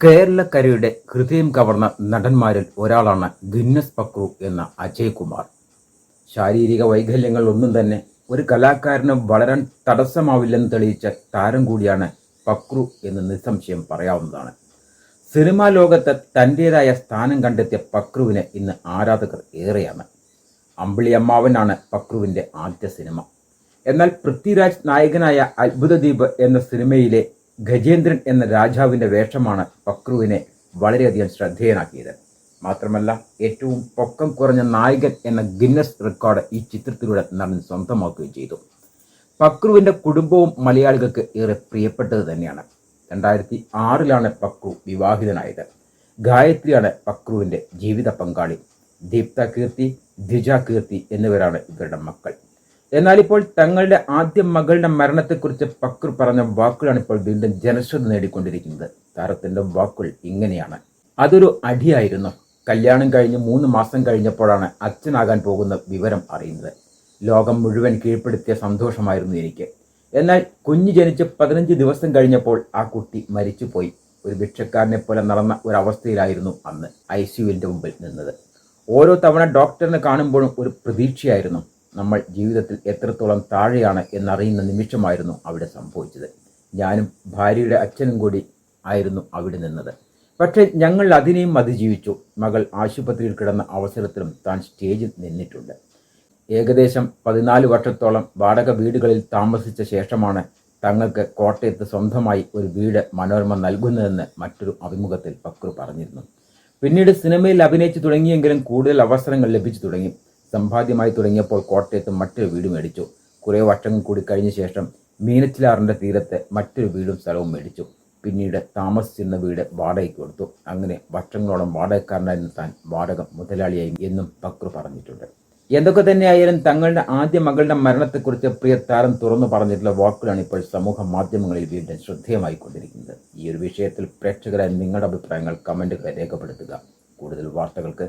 കേരളക്കരയുടെ ഹൃദയം കവർന്ന നടന്മാരിൽ ഒരാളാണ് ഗിന്നസ് പക്രു എന്ന അജയ് കുമാർ ശാരീരിക വൈകല്യങ്ങൾ ഒന്നും തന്നെ ഒരു കലാകാരന് വളരാൻ തടസ്സമാവില്ലെന്ന് തെളിയിച്ച താരം കൂടിയാണ് പക്രു എന്ന് നിസ്സംശയം പറയാവുന്നതാണ്. സിനിമാ ലോകത്ത് തന്റേതായ സ്ഥാനം കണ്ടെത്തിയ പക്രുവിന് ഇന്ന് ആരാധകർ ഏറെയാണ്. അമ്പിളി അമ്മാവനാണ് പക്രുവിന്റെ ആദ്യ സിനിമ. എന്നാൽ പൃഥ്വിരാജ് നായകനായ അത്ഭുതദ്വീപ് എന്ന സിനിമയിലെ ഗജേന്ദ്രൻ എന്ന രാജാവിന്റെ വേഷമാണ് പക്രുവിനെ വളരെയധികം ശ്രദ്ധേയനാക്കിയത്. മാത്രമല്ല ഏറ്റവും പൊക്കം കുറഞ്ഞ നായകൻ എന്ന ഗിന്നസ് റെക്കോർഡ് ഈ ചിത്രത്തിലൂടെ നടൻ സ്വന്തമാക്കുകയും ചെയ്തു. പക്രുവിന്റെ കുടുംബവും മലയാളികൾക്ക് ഏറെ പ്രിയപ്പെട്ടത് തന്നെയാണ്. രണ്ടായിരത്തി ആറിലാണ് പക്രു വിവാഹിതനായത്. ഗായത്രിയാണ് പക്രുവിന്റെ ജീവിത പങ്കാളി. ദീപ്ത കീർത്തി ദ്വിജ കീർത്തി എന്നിവരാണ് ഇവരുടെ മക്കൾ. എന്നാൽ ഇപ്പോൾ തങ്ങളുടെ ആദ്യ മകളുടെ മരണത്തെക്കുറിച്ച് പക്രു പറഞ്ഞ വാക്കുകളാണ് ഇപ്പോൾ വീണ്ടും ജനശ്രദ്ധ നേടിക്കൊണ്ടിരിക്കുന്നത്. താരത്തിന്റെ വാക്കുകൾ ഇങ്ങനെയാണ്. അതൊരു അടിയായിരുന്നു. കല്യാണം കഴിഞ്ഞ് മൂന്ന് മാസം കഴിഞ്ഞപ്പോഴാണ് അച്ഛനാകാൻ പോകുന്ന വിവരം അറിയുന്നത്. ലോകം മുഴുവൻ കീഴ്പ്പെടുത്തിയ സന്തോഷമായിരുന്നു എനിക്ക്. എന്നാൽ കുഞ്ഞ് ജനിച്ച് പതിനഞ്ച് ദിവസം കഴിഞ്ഞപ്പോൾ ആ കുട്ടി മരിച്ചുപോയി. ഒരു ഭിക്ഷക്കാരനെ പോലെ നടന്ന ഒരവസ്ഥയിലായിരുന്നു അന്ന് ഐ സിയുവിന്റെ മുമ്പിൽ നിന്നത്. ഓരോ തവണ ഡോക്ടറിനെ കാണുമ്പോഴും ഒരു പ്രതീക്ഷയായിരുന്നു. നമ്മൾ ജീവിതത്തിൽ എത്രത്തോളം താഴെയാണ് എന്നറിയുന്ന നിമിഷമായിരുന്നു അവിടെ സംഭവിച്ചത്. ഞാനും ഭാര്യയുടെ അച്ഛനും കൂടി ആയിരുന്നു അവിടെ നിന്നത്. പക്ഷേ ഞങ്ങൾ അതിനെയും അതിജീവിച്ചു. മകൾ ആശുപത്രിയിൽ കിടന്ന അവസരത്തിലും താൻ സ്റ്റേജിൽ നിന്നിട്ടുണ്ട്. ഏകദേശം പതിനാല് വർഷത്തോളം വാടക വീടുകളിൽ താമസിച്ച ശേഷമാണ് തങ്ങൾക്ക് കോട്ടയത്ത് സ്വന്തമായി ഒരു വീട് മനോരമ നൽകുന്നതെന്ന് മറ്റൊരു അഭിമുഖത്തിൽ പക്രു പറഞ്ഞിരുന്നു. പിന്നീട് സിനിമയിൽ അഭിനയിച്ചു തുടങ്ങിയെങ്കിലും കൂടുതൽ അവസരങ്ങൾ ലഭിച്ചു തുടങ്ങി. സമ്പാദ്യമായി തുടങ്ങിയപ്പോൾ കോട്ടയത്ത് മറ്റൊരു വീട് മേടിച്ചു. കുറേ വർഷങ്ങൾ കൂടി കഴിഞ്ഞ ശേഷം മീനച്ചിലാറിന്റെ തീരത്തെ മറ്റൊരു വീടും സ്ഥലവും മേടിച്ചു. പിന്നീട് താമസിച്ചിരുന്ന വീട് വാടകയ്ക്ക് കൊടുത്തു. അങ്ങനെ വർഷങ്ങളോളം വാടകക്കാരനായിരുന്ന താൻ വാടക മുതലാളിയായി എന്നും പക്രു പറഞ്ഞിട്ടുണ്ട്. എന്തൊക്കെ തന്നെയായാലും തങ്ങളുടെ ആദ്യ മകളുടെ മരണത്തെക്കുറിച്ച് പ്രിയ താരം തുറന്നു പറഞ്ഞിട്ടുള്ള വാക്കുകളാണ് ഇപ്പോൾ സമൂഹ മാധ്യമങ്ങളിൽ വീണ്ടും ശ്രദ്ധേയമായിക്കൊണ്ടിരിക്കുന്നത്. ഈ ഒരു വിഷയത്തിൽ പ്രേക്ഷകരായ നിങ്ങളുടെ അഭിപ്രായങ്ങൾ കമന്റുകൾ രേഖപ്പെടുത്തുക. കൂടുതൽ വാർത്തകൾക്ക്